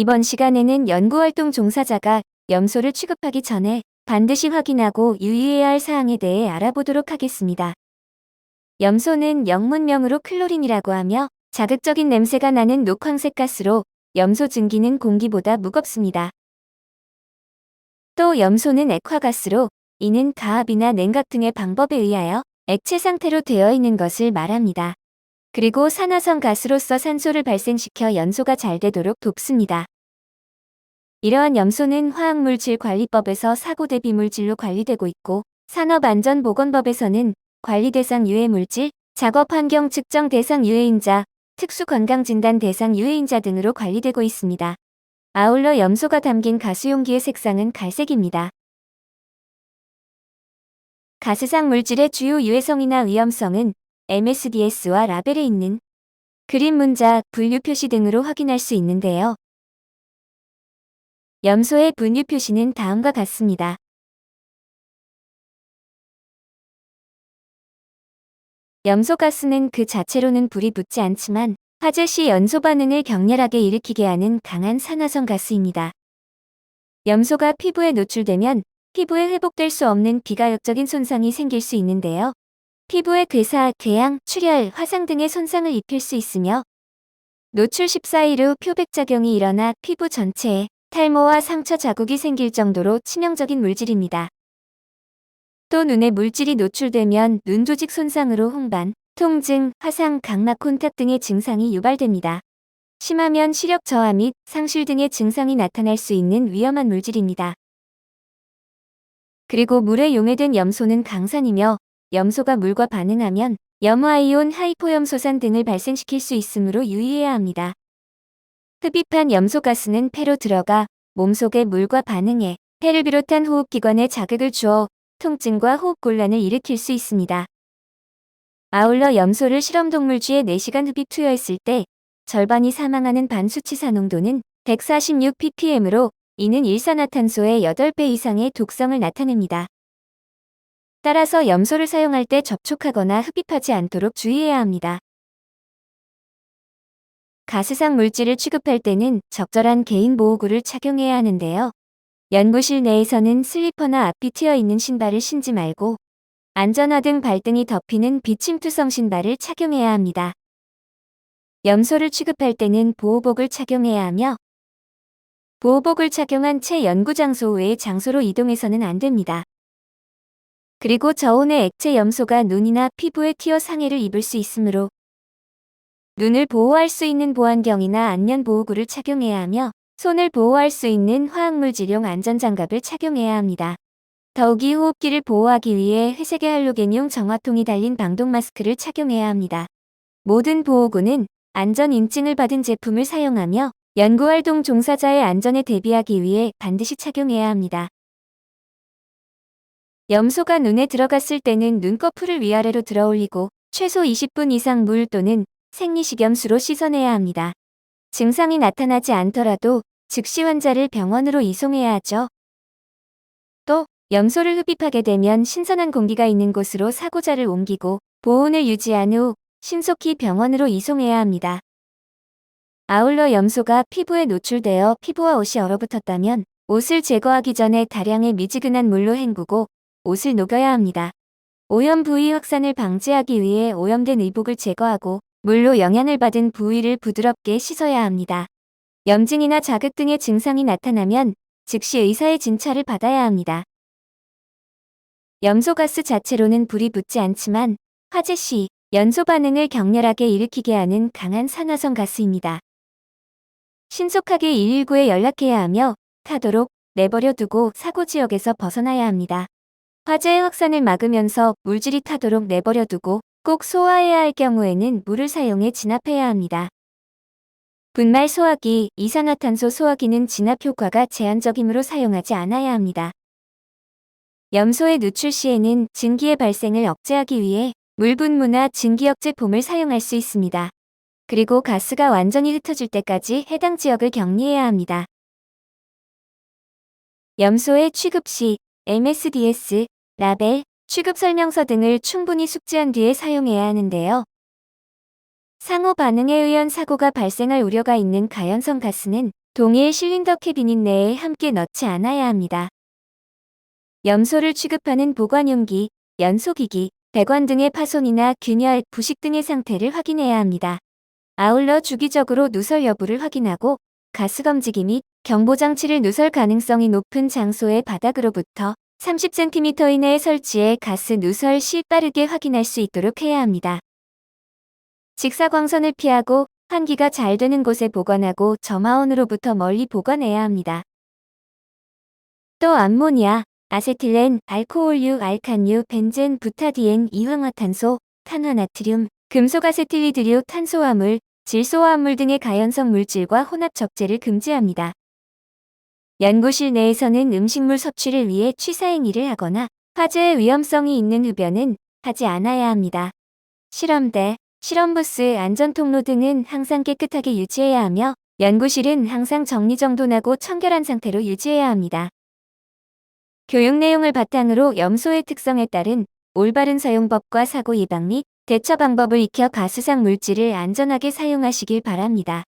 이번 시간에는 연구활동 종사자가 염소를 취급하기 전에 반드시 확인하고 유의해야 할 사항에 대해 알아보도록 하겠습니다. 염소는 영문명으로 클로린이라고 하며 자극적인 냄새가 나는 녹황색 가스로 염소 증기는 공기보다 무겁습니다. 또 염소는 액화가스로 이는 가압이나 냉각 등의 방법에 의하여 액체 상태로 되어 있는 것을 말합니다. 그리고 산화성 가스로서 산소를 발생시켜 연소가 잘 되도록 돕습니다. 이러한 염소는 화학물질관리법에서 사고 대비 물질로 관리되고 있고 산업안전보건법에서는 관리 대상 유해 물질, 작업 환경 측정 대상 유해인자, 특수 건강진단 대상 유해인자 등으로 관리되고 있습니다. 아울러 염소가 담긴 가수용기의 색상은 갈색입니다. 가스상 물질의 주요 유해성이나 위험성은 MSDS와 라벨에 있는 그림 문자, 분류 표시 등으로 확인할 수 있는데요. 염소의 분류 표시는 다음과 같습니다. 염소 가스는 그 자체로는 불이 붙지 않지만 화재 시 연소 반응을 격렬하게 일으키게 하는 강한 산화성 가스입니다. 염소가 피부에 노출되면 피부에 회복될 수 없는 비가역적인 손상이 생길 수 있는데요. 피부에 괴사, 궤양, 출혈, 화상 등의 손상을 입힐 수 있으며 노출 14일 후 표백작용이 일어나 피부 전체에 탈모와 상처 자국이 생길 정도로 치명적인 물질입니다. 또 눈에 물질이 노출되면 눈 조직 손상으로 홍반, 통증, 화상, 각막 콘탁 등의 증상이 유발됩니다. 심하면 시력 저하 및 상실 등의 증상이 나타날 수 있는 위험한 물질입니다. 그리고 물에 용해된 염소는 강산이며 염소가 물과 반응하면 염화이온 하이포염소산 등을 발생시킬 수 있으므로 유의해야 합니다. 흡입한 염소가스는 폐로 들어가 몸속의 물과 반응해 폐를 비롯한 호흡기관에 자극을 주어 통증과 호흡곤란을 일으킬 수 있습니다. 아울러 염소를 실험동물쥐에 4시간 흡입 투여했을 때 절반이 사망하는 반수치사 농도는 146ppm으로 이는 일산화탄소의 8배 이상의 독성을 나타냅니다. 따라서 염소를 사용할 때 접촉하거나 흡입하지 않도록 주의해야 합니다. 가스상 물질을 취급할 때는 적절한 개인 보호구를 착용해야 하는데요. 연구실 내에서는 슬리퍼나 앞이 튀어 있는 신발을 신지 말고 안전화 등 발등이 덮이는 비침투성 신발을 착용해야 합니다. 염소를 취급할 때는 보호복을 착용해야 하며 보호복을 착용한 채 연구 장소 외의 장소로 이동해서는 안 됩니다. 그리고 저온의 액체 염소가 눈이나 피부에 튀어 상해를 입을 수 있으므로 눈을 보호할 수 있는 보안경이나 안면 보호구를 착용해야 하며 손을 보호할 수 있는 화학물질용 안전장갑을 착용해야 합니다. 더욱이 호흡기를 보호하기 위해 회색의 할로겐용 정화통이 달린 방독 마스크를 착용해야 합니다. 모든 보호구는 안전 인증을 받은 제품을 사용하며 연구활동 종사자의 안전에 대비하기 위해 반드시 착용해야 합니다. 염소가 눈에 들어갔을 때는 눈꺼풀을 위아래로 들어올리고 최소 20분 이상 물 또는 생리식염수로 씻어내야 합니다. 증상이 나타나지 않더라도 즉시 환자를 병원으로 이송해야 하죠. 또 염소를 흡입하게 되면 신선한 공기가 있는 곳으로 사고자를 옮기고 보온을 유지한 후 신속히 병원으로 이송해야 합니다. 아울러 염소가 피부에 노출되어 피부와 옷이 얼어붙었다면 옷을 제거하기 전에 다량의 미지근한 물로 헹구고 옷을 녹여야 합니다. 오염 부위 확산을 방지하기 위해 오염된 의복을 제거하고 물로 영향을 받은 부위를 부드럽게 씻어야 합니다. 염증이나 자극 등의 증상이 나타나면 즉시 의사의 진찰을 받아야 합니다. 염소가스 자체로는 불이 붙지 않지만 화재 시 연소 반응을 격렬하게 일으키게 하는 강한 산화성 가스입니다. 신속하게 119에 연락해야 하며 타도록 내버려 두고 사고 지역에서 벗어나야 합니다. 화재의 확산을 막으면서 물질이 타도록 내버려 두고 꼭 소화해야 할 경우에는 물을 사용해 진압해야 합니다. 분말 소화기, 이산화탄소 소화기는 진압 효과가 제한적이므로 사용하지 않아야 합니다. 염소의 누출 시에는 증기의 발생을 억제하기 위해 물분무나 증기역제 폼을 사용할 수 있습니다. 그리고 가스가 완전히 흩어질 때까지 해당 지역을 격리해야 합니다. 염소의 취급 시 MSDS, 라벨, 취급 설명서 등을 충분히 숙지한 뒤에 사용해야 하는데요. 상호 반응에 의한 사고가 발생할 우려가 있는 가연성 가스는 동일 실린더 캐비닛 내에 함께 넣지 않아야 합니다. 염소를 취급하는 보관용기, 연소기기, 배관 등의 파손이나 균열, 부식 등의 상태를 확인해야 합니다. 아울러 주기적으로 누설 여부를 확인하고 가스 검지기 및 경보 장치를 누설 가능성이 높은 장소의 바닥으로부터 30cm 이내에 설치해 가스 누설 시 빠르게 확인할 수 있도록 해야 합니다. 직사광선을 피하고 환기가 잘 되는 곳에 보관하고 점화원으로부터 멀리 보관해야 합니다. 또 암모니아, 아세틸렌, 알코올유, 알칸유, 벤젠, 부타디엔, 이황화탄소, 탄화나트륨, 금속아세틸리드류, 탄소화물, 질소화합물 등의 가연성 물질과 혼합 적재를 금지합니다. 연구실 내에서는 음식물 섭취를 위해 취사행위를 하거나 화재의 위험성이 있는 흡연은 하지 않아야 합니다. 실험대, 실험부스, 안전통로 등은 항상 깨끗하게 유지해야 하며 연구실은 항상 정리정돈하고 청결한 상태로 유지해야 합니다. 교육 내용을 바탕으로 염소의 특성에 따른 올바른 사용법과 사고 예방 및 대처 방법을 익혀 가스상 물질을 안전하게 사용하시길 바랍니다.